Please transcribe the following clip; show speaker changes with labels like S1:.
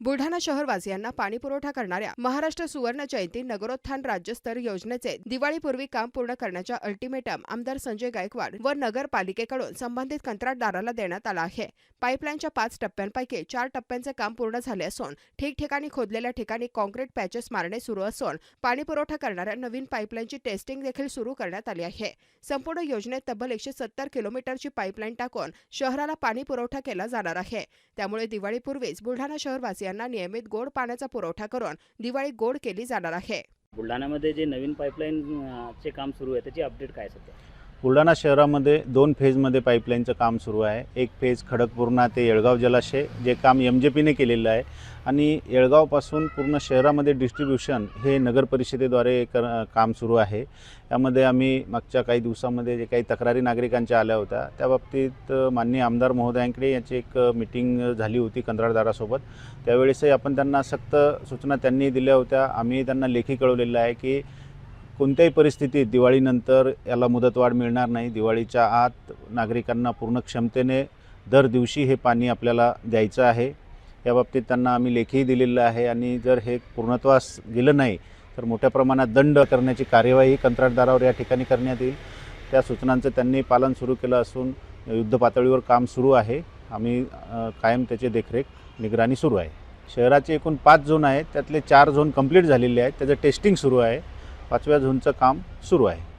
S1: बुलढाणा शहरवासियांना पाणीपुरवठा करणाऱ्या महाराष्ट्र सुवर्ण जयंती नगरोत्थान राज्यस्तर योजनेचे दिवाळीपूर्वी काम पूर्ण करण्याच्या अल्टिमेटम आमदार संजय गायकवाड व नगरपालिकेकडून संबंधित कंत्राटदाराला देण्यात आला आहे. पाईपलाईनच्या पाच टप्प्यांपैकी चार टप्प्यांचे काम पूर्ण झाले असून ठिकठिकाणी खोदलेल्या ठिकाणी कॉन्क्रीट पॅचेस मारणे सुरू असून पाणीपुरवठा करणाऱ्या नवीन पाईपलाईनची टेस्टिंग देखील सुरू करण्यात आली आहे. संपूर्ण योजनेत तब्बल एकशे सत्तर किलोमीटरची पाईपलाईन टाकून शहराला पाणी पुरवठा केला जाणार आहे. त्यामुळे दिवाळीपूर्वीच बुलढाणा यांना नियमित गोड पाण्याचा पुरवठा करून दिवाळी गोड केली जाणार आहे.
S2: बुलढाण्यामध्ये जे नवीन पाईपलाईन चे काम सुरू आहे त्याची अपडेट काय सध्या?
S3: बुलढाणा शहरामध्ये दोन फेजमध्ये पाईपलाईनचं काम सुरू आहे. एक फेज खडकपूर्णा ते येळगाव जलाशय जे काम एम जे पीने केलेलं आहे. आणि येळगावपासून पूर्ण शहरामध्ये डिस्ट्रीब्युशन हे नगर परिषदेद्वारे कर काम सुरू आहे. यामध्ये आम्ही मागच्या काही दिवसामध्ये जे काही तक्रारी नागरिकांच्या आल्या होत्या त्या बाबतीत माननीय आमदार महोदयांकडे याची एक मीटिंग मिटिंग झाली होती कंत्राटदारासोबत. त्यावेळेसही आपण त्यांना सक्त सूचना त्यांनी दिल्या होत्या. आम्ही त्यांना लेखी कळवलेलं आहे की कोणत्याही परिस्थितीत दिवाळीनंतर याला मुदतवाढ मिळणार नाही. दिवाळीच्या आत नागरिकांना पूर्ण क्षमतेने दर दिवशी हे पाणी आपल्याला द्यायचं आहे. याबाबतीत त्यांना आम्ही लेखीही दिलेलं आहे आणि जर हे पूर्णत्वास गेलं नाही तर मोठ्या प्रमाणात दंड करण्याची कार्यवाही कंत्राटदारावर या ठिकाणी करण्यात येईल. त्या सूचनांचं त्यांनी पालन सुरू केलं असून युद्ध पातळीवर काम सुरू आहे. आम्ही कायम त्याची देखरेख निगराणी सुरू आहे. शहराचे एकूण पाच झोन आहेत. त्यातले चार झोन कंप्लीट झालेले आहेत. त्याचं टेस्टिंग सुरू आहे. पाचव्या झोनचं काम सुरू आहे.